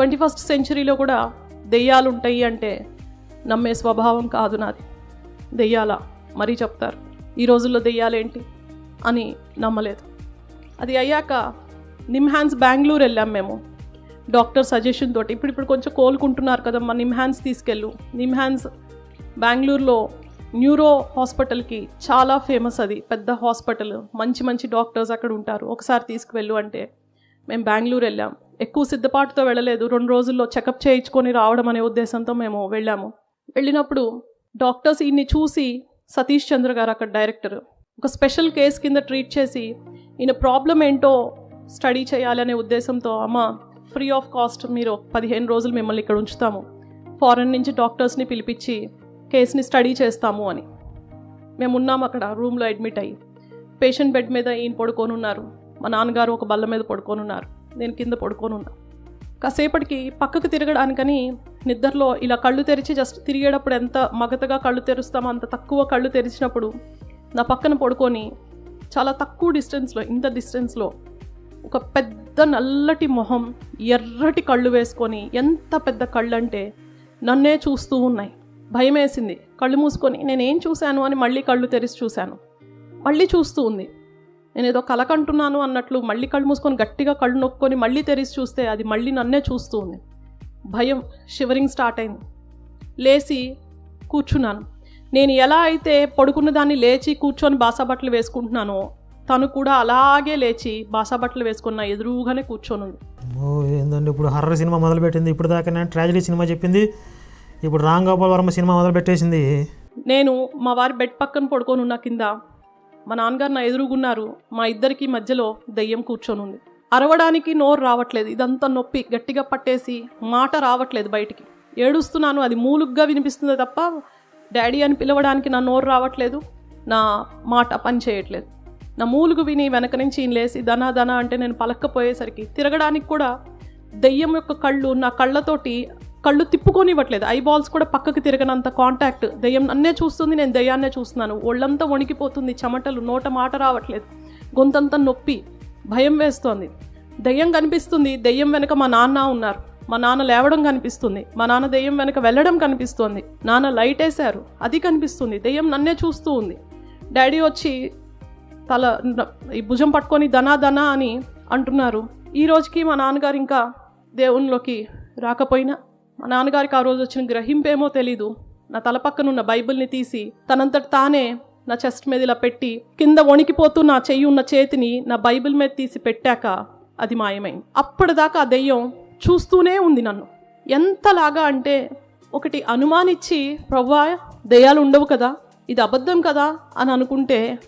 Twenty first సెంచరీలో కూడా దెయ్యాలు ఉంటాయి అంటే నమ్మే స్వభావం కాదు నాది. దెయ్యాల? మరీ చెప్తారు. ఈ రోజుల్లో దెయ్యాలేంటి? అని నమ్మలేదు. అది అయ్యాక నిమ్హాన్స్ బెంగళూరు వెళ్ళాం మేము. డాక్టర్ సజెషన్ తోటి. ఇప్పుడు ఇప్పుడు కొంచెం కోలుకుంటున్నారు కదమ్మా నిమ్హాన్స్ తీసుకెళ్ళు. నిమ్హాన్స్ బెంగళూరులో న్యూరో హాస్పిటల్కి చాలా ఫేమస్ అది. పెద్ద హాస్పిటల్. మంచి మంచి డాక్టర్స్ అక్కడ ఉంటారు. ఒకసారి తీసుకువెళ్ళు అంటే మేము బెంగళూరు వెళ్ళాం. ఎక్కువ సిద్ధపాటుతో వెళ్ళలేదు. రెండు రోజుల్లో చెకప్ చేయించుకొని రావడం అనే ఉద్దేశంతో మేము వెళ్ళాము. వెళ్ళినప్పుడు డాక్టర్స్ ఈయన్ని చూసి సతీష్ చంద్ర గారు అక్కడ డైరెక్టర్ ఒక స్పెషల్ కేస్ కింద ట్రీట్ చేసి ఈయన ప్రాబ్లం ఏంటో స్టడీ చేయాలనే ఉద్దేశంతో అమ్మ ఫ్రీ ఆఫ్ కాస్ట్ మీరు పదిహేను రోజులు మిమ్మల్ని ఇక్కడ ఉంచుతాము. ఫారెన్ నుంచి డాక్టర్స్ని పిలిపించి కేసుని స్టడీ చేస్తాము అని. మేము ఉన్నాం అక్కడ రూమ్లో అడ్మిట్ అయ్యి. పేషెంట్ బెడ్ మీద ఈయన పడుకొని ఉన్నారు. మా నాన్నగారు ఒక బల్ల మీద పడుకొని ఉన్నారు. నేను కింద పడుకొని ఉన్నా. కాసేపటికి పక్కకు తిరగడానికని నిద్రలో ఇలా కళ్ళు తెరిచి జస్ట్ తిరిగేటప్పుడు ఎంత మగతగా కళ్ళు తెరుస్తామో అంత తక్కువ కళ్ళు తెరిచినప్పుడు నా పక్కన పడుకొని చాలా తక్కువ డిస్టెన్స్లో ఇంత డిస్టెన్స్లో ఒక పెద్ద నల్లటి మొహం ఎర్రటి కళ్ళు వేసుకొని ఎంత పెద్ద కళ్ళు అంటే నన్నే చూస్తూ ఉన్నాయి. భయం వేసింది కళ్ళు మూసుకొని నేనేం చూశాను అని మళ్ళీ కళ్ళు తెరిచి చూశాను. మళ్ళీ చూస్తూ ఉంది. నేను ఏదో కలకంటున్నాను అన్నట్లు మళ్ళీ కళ్ళు మూసుకొని గట్టిగా కళ్ళు నొక్కొని మళ్ళీ తెరిచి చూస్తే అది మళ్ళీ నన్నే చూస్తూ ఉంది. భయం షివరింగ్ స్టార్ట్ అయింది. లేచి కూర్చున్నాను. నేను ఎలా అయితే పడుకున్న దాన్ని లేచి కూర్చొని బాసాబట్టలు వేసుకుంటున్నానో తను కూడా అలాగే లేచి బాసాబట్టలు వేసుకున్న ఎదురుగానే కూర్చొని ఉంది ఏందండి ఇప్పుడు హర్రర్ సినిమా మొదలుపెట్టింది. ఇప్పుడు దాకా నేను ట్రాజడీ సినిమా చెప్పింది. ఇప్పుడు రామ్ గోపాల్ వర్మ సినిమా మొదలుపెట్టేసింది. నేను మా వారి బెడ్ పక్కన పడుకొని ఉన్న కింద మా నాన్నగారు నా ఎదురుగున్నారు. మా ఇద్దరికి మధ్యలో దయ్యం కూర్చొని ఉంది అరవడానికి నోరు రావట్లేదు. ఇదంతా నొప్పి. గట్టిగా పట్టేసి మాట రావట్లేదు బయటికి. ఏడుస్తున్నాను. అది మూలుగ్గా వినిపిస్తుంది తప్ప డాడీ అని పిలవడానికి నా నోరు రావట్లేదు. నా మాట పని చేయట్లేదు. నా మూలుగు విని వెనక నుంచి ఈయన లేసి దనా అంటే నేను పలక్కపోయేసరికి తిరగడానికి కూడా దెయ్యం యొక్క కళ్ళు నా కళ్ళతోటి కళ్ళు తిప్పుకొనివ్వట్లేదు. బాల్స్ కూడా పక్కకి తిరగనంత కాంటాక్ట్ దెయ్యం నన్నే చూస్తుంది నేను దయ్యాన్నే చూస్తున్నాను. ఒళ్ళంతా వణికిపోతుంది చెమటలు నోట మాట రావట్లేదు. గొంతంతా నొప్పి భయం వేస్తోంది. దెయ్యం కనిపిస్తుంది దెయ్యం వెనక మా నాన్న ఉన్నారు. మా నాన్న లేవడం కనిపిస్తుంది. మా నాన్న దెయ్యం వెనక వెళ్ళడం కనిపిస్తుంది. నాన్న లైట్ వేశారు అది కనిపిస్తుంది. దెయ్యం నన్నే చూస్తూ ఉంది. డాడీ వచ్చి తల ఈ భుజం పట్టుకొని దనా దనా అని అంటున్నారు. ఈ రోజుకి మా నాన్నగారు ఇంకా దేవునిలోకి రాకపోయినా మా నాన్నగారికి ఆ రోజు వచ్చిన గ్రహింపేమో తెలీదు. నా తల పక్కనున్న బైబిల్ని తీసి తనంతట తానే నా చెస్ట్ మీద ఇలా పెట్టి కింద వణికిపోతూ నా చెయ్యి ఉన్న చేతిని నా బైబిల్ మీద తీసి పెట్టాక అది మాయమైంది. అప్పటిదాకా ఆ దెయ్యం చూస్తూనే ఉంది నన్ను. ఎంతలాగా అంటే ఒకటి అనుమానించి ప్రవ్వా దెయ్యాలు ఉండవు కదా ఇది అబద్ధం కదా అని అనుకుంటే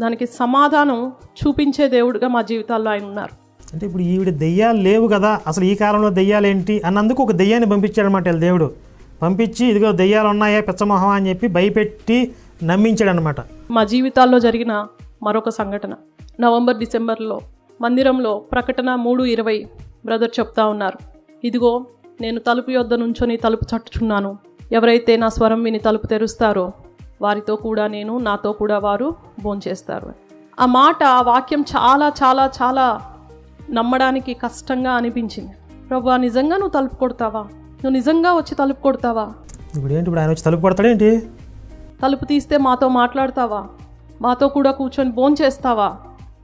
దానికి సమాధానం చూపించే దేవుడుగా మా జీవితాల్లో ఆయన ఉన్నారు. అంటే ఇప్పుడు ఈవిడ దెయ్యాలు లేవు కదా అసలు ఈ కాలంలో దెయ్యాలు ఏంటి అన్నందుకు ఒక దెయ్యాన్ని పంపించాడనమాట వీళ్ళ దేవుడు. పంపించి ఇదిగో దెయ్యాలు ఉన్నాయా పిచ్చమొహం అని చెప్పి భయపెట్టి నమ్మించాడనమాట మా జీవితాల్లో జరిగిన మరొక సంఘటన. నవంబర్ డిసెంబర్లో మందిరంలో ప్రకటన మూడు ఇరవై బ్రదర్ చెప్తా ఉన్నారు. ఇదిగో నేను తలుపు యొద్ద నుంచొని తలుపు చట్టుచున్నాను ఎవరైతే నా స్వరం విని తలుపు తెరుస్తారో వారితో కూడా నేను నాతో కూడా వారు భోంచేస్తారు. ఆ మాట ఆ వాక్యం చాలా చాలా చాలా నమ్మడానికి కష్టంగా అనిపించింది. ప్రభా నిజంగా నువ్వు తలుపు కొడతావా? నువ్వు నిజంగా వచ్చి తలుపు కొడతావా? ఇప్పుడు ఏంటి ఇప్పుడు ఆయన వచ్చి తలుపు కొడతాడేంటి తలుపు తీస్తే మాతో మాట్లాడతావా? మాతో కూడా కూర్చొని భోం చేస్తావా?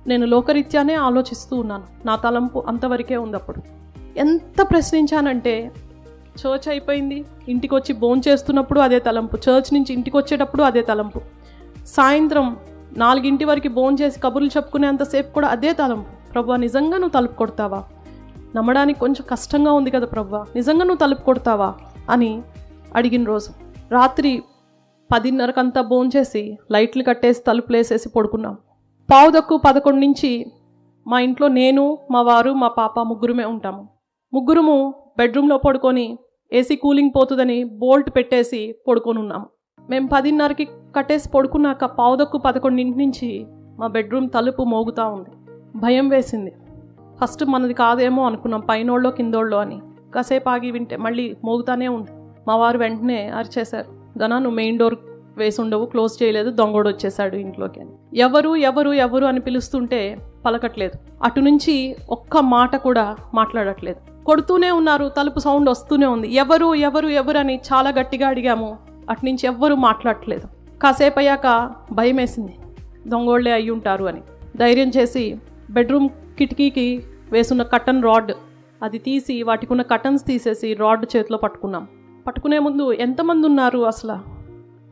నేను లోకరీత్యానే ఆలోచిస్తూ ఉన్నాను. నా తలంపు అంతవరకే ఉంది అప్పుడు. ఎంత ప్రశ్నించానంటే చర్చ్ అయిపోయింది. ఇంటికి వచ్చి భోం చేస్తున్నప్పుడు అదే తలంపు. చర్చ్ నుంచి ఇంటికి వచ్చేటప్పుడు అదే తలంపు. సాయంత్రం నాలుగింటి వరకు భోం చేసి కబుర్లు చెప్పుకునేంతసేపు కూడా అదే తలంపు. ప్రభా నిజంగా నువ్వు తలుపు కొడతావా? నమ్మడానికి కొంచెం కష్టంగా ఉంది కదా ప్రభా నిజంగా నువ్వు తలుపు కొడతావా? అని అడిగిన రోజు రాత్రి పదిన్నరకంతా భోంచేసి లైట్లు కట్టేసి తలుపులు వేసేసి పడుకున్నాం. పావు తక్కువ పదకొండు నుంచి మా ఇంట్లో నేను మా వారు మా పాప ముగ్గురమే ఉంటాము. ముగ్గురుము బెడ్రూమ్లో పడుకొని ఏసీ కూలింగ్ పోతుందని బోల్ట్ పెట్టేసి పడుకొని ఉన్నాము మేము పదిన్నరకి కట్టేసి పడుకున్నాక పావుదక్కు పదకొండింటి నుంచి మా బెడ్రూమ్ తలుపు మోగుతూ ఉంది. భయం వేసింది. ఫస్ట్ మనది కాదేమో అనుకున్నాం పైనోళ్ళో కిందోళ్ళో అని. కాసేపు ఆగి వింటే మళ్ళీ మోగుతానే ఉంది. మా వారు వెంటనే అరిచేశారు. గనా నువ్వు మెయిన్ డోర్ వేసి ఉండవు క్లోజ్ చేయలేదు దొంగోడు వచ్చేసాడు ఇంట్లోకి అని. ఎవరు ఎవరు ఎవరు అని పిలుస్తుంటే పలకట్లేదు. అటు నుంచి ఒక్క మాట కూడా మాట్లాడట్లేదు. కొడుతూనే ఉన్నారు తలుపు సౌండ్ వస్తూనే ఉంది. ఎవరు ఎవరు ఎవరు అని చాలా గట్టిగా అడిగాము. అట్నుంచి ఎవ్వరూ మాట్లాడట్లేదు. కాసేపు అయ్యాక భయం వేసింది దొంగోళ్ళే అయి ఉంటారు అని. ధైర్యం చేసి బెడ్రూమ్ కిటికీకి వేసున్న కటన్ రాడ్. అది తీసి వాటికి ఉన్న కటన్స్ తీసేసి రాడ్ చేతిలో పట్టుకున్నాం. పట్టుకునే ముందు ఎంతమంది ఉన్నారు అసలు?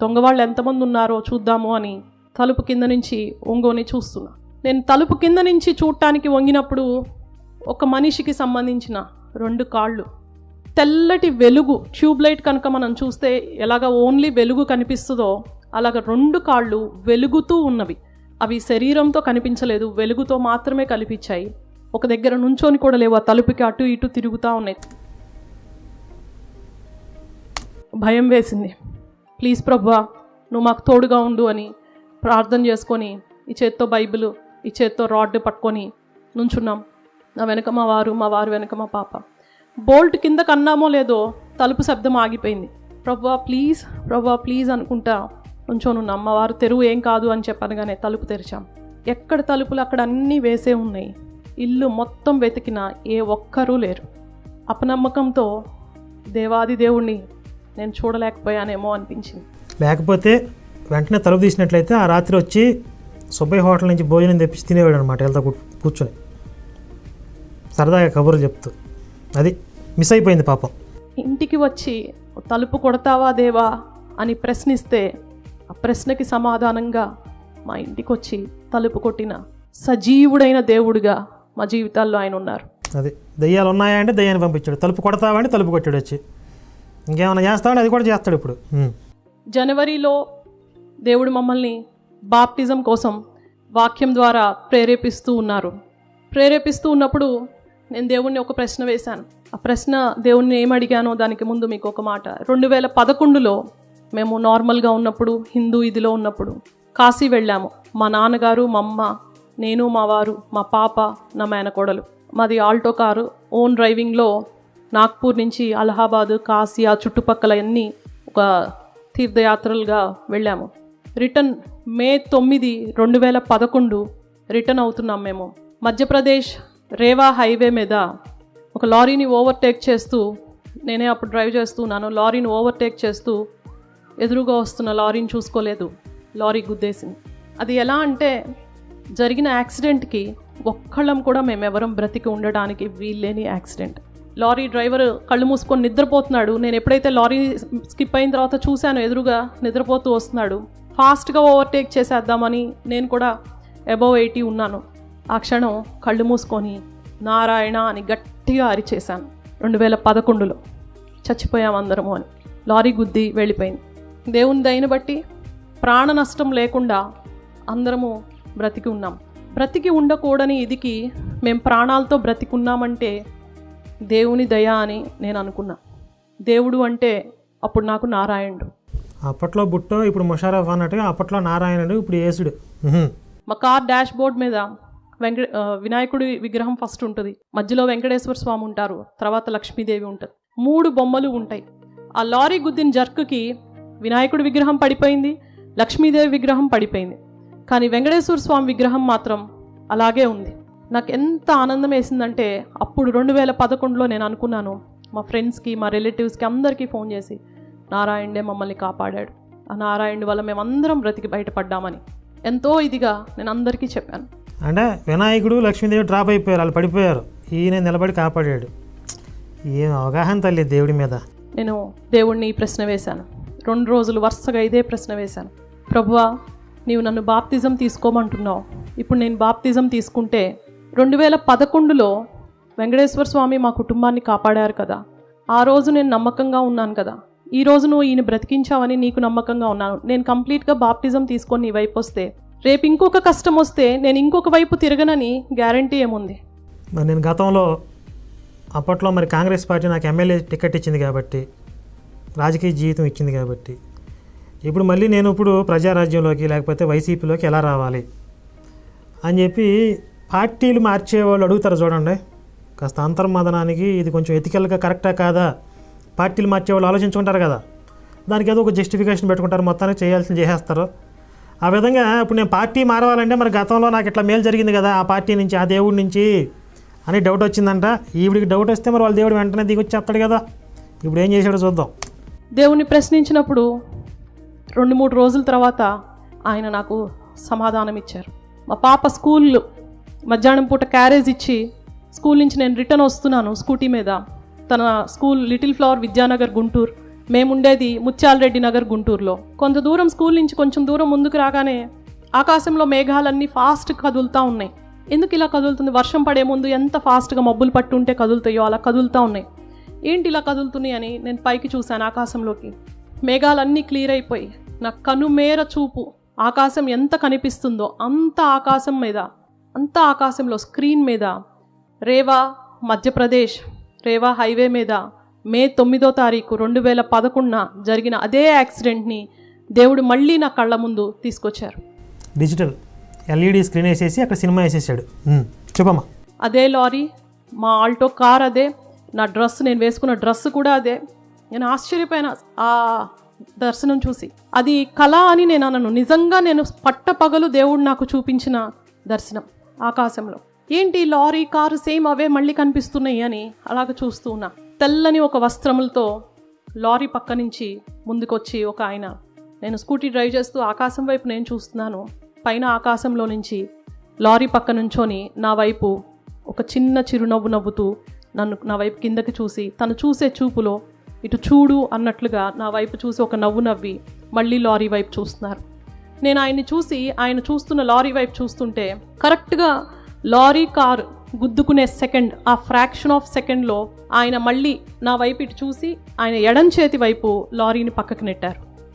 దొంగవాళ్ళు ఎంతమంది ఉన్నారో చూద్దాము అని తలుపు కింద నుంచి ఒంగోని చూస్తున్నా. నేను తలుపు కింద నుంచి చూడటానికి వంగినప్పుడు ఒక మనిషికి సంబంధించిన రెండు కాళ్ళు. తెల్లటి వెలుగు ట్యూబ్ లైట్ కనుక మనం చూస్తే ఎలాగ ఓన్లీ వెలుగు కనిపిస్తుందో అలాగ రెండు కాళ్ళు వెలుగుతూ ఉన్నవి. అవి శరీరంతో కనిపించలేదు వెలుగుతో మాత్రమే కనిపించాయి. ఒక దగ్గర నుంచొని కూడా లేవు ఆ తలుపుకి అటు ఇటు తిరుగుతూ ఉన్నాయి. భయం వేసింది. ప్లీజ్ ప్రభా నువ్వు మాకు తోడుగా ఉండు అని ప్రార్థన చేసుకొని ఈ చేత్తో బైబిల్ ఈ చేత్తో రాడ్ పట్టుకొని నుంచున్నాం. నా వెనక మా వారు మా వారు వెనక మా పాప. బోల్ట్ కింద కన్నామో లేదో తలుపు శబ్దం ఆగిపోయింది. ప్రభా ప్లీజ్ ప్రభా ప్లీజ్ అనుకుంటా నుంచోనున్నాం మా వారు తెరువు ఏం కాదు అని చెప్పనగానే తలుపు తెరిచాం. ఎక్కడ తలుపులు అక్కడ అన్నీ వేసే ఉన్నాయి. ఇల్లు మొత్తం వెతికినా ఏ ఒక్కరూ లేరు. అపనమ్మకంతో దేవాది దేవుణ్ణి నేను చూడలేకపోయానేమో అనిపించింది. లేకపోతే వెంటనే తలుపు తీసినట్లయితే ఆ రాత్రి వచ్చి సుబ్బయ్య హోటల్ నుంచి భోజనం తెప్పించి తినేవాడు అనమాట వెళ్తా కూర్చొని. సరదాగా కబుర్లు చెప్తూ. అది మిస్ అయిపోయింది పాపం. ఇంటికి వచ్చి తలుపు కొడతావా దేవా? అని ప్రశ్నిస్తే ఆ ప్రశ్నకి సమాధానంగా మా ఇంటికి వచ్చి తలుపు కొట్టిన సజీవుడైన దేవుడిగా మా జీవితాల్లో ఆయన ఉన్నారు. అది దయ్యాలు ఉన్నాయా అంటే దయ్యాన్ని పంపించాడు. తలుపు కొడతావా అంటే తలుపు కొట్టాడు వచ్చి. ఇంకేమైనా చేస్తాడు అది కూడా చేస్తాడు ఇప్పుడు. జనవరిలో దేవుడు మమ్మల్ని బాప్టిజం కోసం వాక్యం ద్వారా ప్రేరేపిస్తూ ఉన్నారు. ప్రేరేపిస్తూ ఉన్నప్పుడు నేను దేవుణ్ణి ఒక ప్రశ్న వేశాను. ఆ ప్రశ్న దేవుణ్ణి ఏం అడిగానో దానికి ముందు మీకు ఒక మాట. రెండు వేల పదకొండులో మేము నార్మల్గా ఉన్నప్పుడు హిందూ ఇదిలో ఉన్నప్పుడు కాశీ వెళ్ళాము. మా నాన్నగారు మా అమ్మ నేను మా వారు మా పాప నా మేనకోడలు. మాది ఆల్టో కారు. ఓన్ డ్రైవింగ్లో నాగ్పూర్ నుంచి అలహాబాద్ కాశీ ఆ చుట్టుపక్కల అన్నీ ఒక తీర్థయాత్రలుగా వెళ్ళాము. రిటర్న్ మే తొమ్మిది రెండు వేల పదకొండు రిటర్న్ అవుతున్నాం మేము. మధ్యప్రదేశ్ రేవా హైవే మీద ఒక లారీని ఓవర్టేక్ చేస్తూ నేనే అప్పుడు డ్రైవ్ చేస్తున్నాను లారీని ఓవర్టేక్ చేస్తూ ఎదురుగా వస్తున్న లారీని చూసుకోలేదు. లారీ గుద్దేసింది. అది ఎలా అంటే జరిగిన యాక్సిడెంట్కి ఒక్కళ్ళం కూడా మేమెవరం బ్రతికి ఉండడానికి వీల్లేని యాక్సిడెంట్. లారీ డ్రైవర్ కళ్ళు మూసుకొని నిద్రపోతున్నాడు. నేను ఎప్పుడైతే లారీ స్కిప్ అయిన తర్వాత చూశాను ఎదురుగా నిద్రపోతూ వస్తున్నాడు. ఫాస్ట్గా ఓవర్టేక్ చేసేద్దామని నేను కూడా అబౌవ్ ఎయిటీ ఉన్నాను. ఆ క్షణం కళ్ళు మూసుకొని నారాయణ అని గట్టిగా అరిచేశాను. రెండు వేల పదకొండులో చచ్చిపోయాం అందరము అని. లారీ గుద్ది వెళ్ళిపోయింది. దేవుని దయని బట్టి ప్రాణ నష్టం లేకుండా అందరము బ్రతికి ఉన్నాం. బ్రతికి ఉండకూడని ఇదికి మేము ప్రాణాలతో బ్రతికున్నామంటే దేవుని దయ అని నేను అనుకున్నా. దేవుడు అంటే అప్పుడు నాకు నారాయణుడు. అప్పట్లో బుట్టో ఇప్పుడు ముషారఫ్ అన్నట్టుగా అప్పట్లో నారాయణుడు ఇప్పుడు యేసుడు. మా కార్ డాష్ బోర్డ్ మీద వెంకట వినాయకుడి విగ్రహం ఫస్ట్ ఉంటుంది. మధ్యలో వెంకటేశ్వర స్వామి ఉంటారు. తర్వాత లక్ష్మీదేవి ఉంటుంది. మూడు బొమ్మలు ఉంటాయి. ఆ లారీ గుద్దిన జర్కుకి వినాయకుడి విగ్రహం పడిపోయింది లక్ష్మీదేవి విగ్రహం పడిపోయింది. కానీ వెంకటేశ్వర స్వామి విగ్రహం మాత్రం అలాగే ఉంది. నాకు ఎంత ఆనందం వేసిందంటే అప్పుడు రెండు వేల పదకొండులో నేను అనుకున్నాను మా ఫ్రెండ్స్కి మా రిలేటివ్స్కి అందరికీ ఫోన్ చేసి నారాయణే మమ్మల్ని కాపాడాడు. ఆ నారాయణుడి వల్ల మేమందరం బ్రతికి బయటపడ్డామని. ఎంతో ఇదిగా నేను అందరికీ చెప్పాను. అంటే వినాయకుడు లక్ష్మీదేవి డ్రాప్ అయిపోయారు వాళ్ళు పడిపోయారు. ఈయన నిలబడి కాపాడాడు. ఏం అవగాహన తల్లి దేవుడి మీద. నేను దేవుణ్ణి ఈ ప్రశ్న వేశాను. రెండు రోజులు వరుసగా ఇదే ప్రశ్న వేశాను. ప్రభువా నీవు నన్ను బాప్తిజం తీసుకోమంటున్నావు. ఇప్పుడు నేను బాప్తిజం తీసుకుంటే రెండు వేల పదకొండులో వెంకటేశ్వర స్వామి మా కుటుంబాన్ని కాపాడారు కదా. ఆ రోజు నేను నమ్మకంగా ఉన్నాను కదా. ఈ రోజు నువ్వు ఈయన బ్రతికించావని నీకు నమ్మకంగా ఉన్నాను. నేను కంప్లీట్గా బాప్టిజం తీసుకొని నీ వైపు వస్తే రేపు ఇంకొక కష్టం వస్తే నేను ఇంకొక వైపు తిరగనని గ్యారంటీ ఏముంది? మరి నేను గతంలో అప్పట్లో మరి కాంగ్రెస్ పార్టీ నాకు ఎమ్మెల్యే టికెట్ ఇచ్చింది కాబట్టి రాజకీయ జీవితం ఇచ్చింది కాబట్టి. ఇప్పుడు మళ్ళీ నేను ఇప్పుడు ప్రజారాజ్యంలోకి లేకపోతే వైసీపీలోకి ఎలా రావాలి అని చెప్పి పార్టీలు మార్చే వాళ్ళు అడుగుతారు చూడండి. కాస్త అంతర్మదనానికి ఇది కొంచెం ఎథికల్గా కరెక్టా కాదా? పార్టీలు మార్చేవాళ్ళు ఆలోచించుకుంటారు కదా. దానికి ఏదో ఒక జస్టిఫికేషన్ పెట్టుకుంటారు. మొత్తానికి చేయాల్సింది చేసేస్తారు. ఆ విధంగా ఇప్పుడు నేను పార్టీ మారవాలంటే మరి గతంలో నాకు ఇట్లా మేలు జరిగింది కదా ఆ పార్టీ నుంచి ఆ దేవుడి నుంచి అని డౌట్ వచ్చిందంట. ఈవిడికి డౌట్ వస్తే మరి వాళ్ళ దేవుడు వెంటనే దిగొచ్చి వచ్చేస్తాడు కదా. ఇప్పుడు ఏం చేశాడో చూద్దాం. దేవుణ్ణి ప్రశ్నించినప్పుడు రెండు మూడు రోజుల తర్వాత ఆయన నాకు సమాధానం ఇచ్చారు. మా పాప స్కూల్ మధ్యాహ్నం పూట క్యారేజ్ ఇచ్చి స్కూల్ నుంచి నేను రిటర్న్ వస్తున్నాను స్కూటీ మీద. తన school little flower Vidyanagar Guntur. మేముండేది Mutyala Reddy Nagar గుంటూరులో. కొంత దూరం స్కూల్ నుంచి కొంచెం దూరం ముందుకు రాగానే ఆకాశంలో మేఘాలన్నీ ఫాస్ట్ కదులుతూ ఉన్నాయి. ఎందుకు ఇలా కదులుతుంది? వర్షం పడే ముందు ఎంత ఫాస్ట్గా మబ్బులు పట్టుంటే కదులుతాయో అలా కదులుతూ ఉన్నాయి. ఏంటి ఇలా కదులుతున్నాయి అని నేను పైకి చూశాను ఆకాశంలోకి. మేఘాలన్నీ క్లియర్ అయిపోయి నా కనుమేర చూపు ఆకాశం ఎంత కనిపిస్తుందో అంత ఆకాశం మీద అంత ఆకాశంలో స్క్రీన్ మీద. రేవా మధ్యప్రదేశ్. రేవా హైవే మీద మే తొమ్మిదో తారీఖు రెండు వేల పదకొండున జరిగిన అదే యాక్సిడెంట్ని దేవుడు మళ్ళీ నా కళ్ళ ముందు తీసుకొచ్చారు. డిజిటల్ ఎల్ఈడి స్క్రీన్ వేసేసి అక్కడ సినిమా వేసేసాడు. చెప్పమ్మా. అదే లారీ మా ఆల్టో కార్ అదే. నా డ్రెస్ నేను వేసుకున్న డ్రెస్ కూడా అదే. నేను ఆశ్చర్యపోయిన ఆ దర్శనం చూసి. అది కళ అని నేను అనను. నిజంగా నేను పట్టపగలు దేవుడు నాకు చూపించిన దర్శనం ఆకాశంలో. ఏంటి లారీ కారు సేమ్ అవే మళ్ళీ కనిపిస్తున్నాయి అని అలాగ చూస్తూ ఉన్నా. తెల్లని ఒక వస్త్రములతో లారీ పక్క నుంచి ముందుకొచ్చి ఒక ఆయన నేను స్కూటీ డ్రైవ్ చేస్తూ ఆకాశం వైపు నేను చూస్తున్నాను. పైన ఆకాశంలో నుంచి లారీ పక్క నుంచొని నా వైపు ఒక చిన్న చిరునవ్వు నవ్వుతూ నన్ను నా వైపు కిందకి చూసి తను చూసే చూపులో ఇటు చూడు అన్నట్లుగా నా వైపు చూసి ఒక నవ్వు నవ్వి మళ్ళీ లారీ వైపు చూస్తున్నారు. నేను ఆయన్ని చూసి ఆయన చూస్తున్న లారీ వైపు చూస్తుంటే కరెక్ట్గా లారీ కార్ గుద్దుకునే సెకండ్ ఆ ఫ్రాక్షన్ ఆఫ్ సెకండ్లో ఆయన మళ్ళీ నా వైపు ఇటు చూసి ఆయన ఎడం చేతి వైపు లారీని పక్కకు నెట్టారు.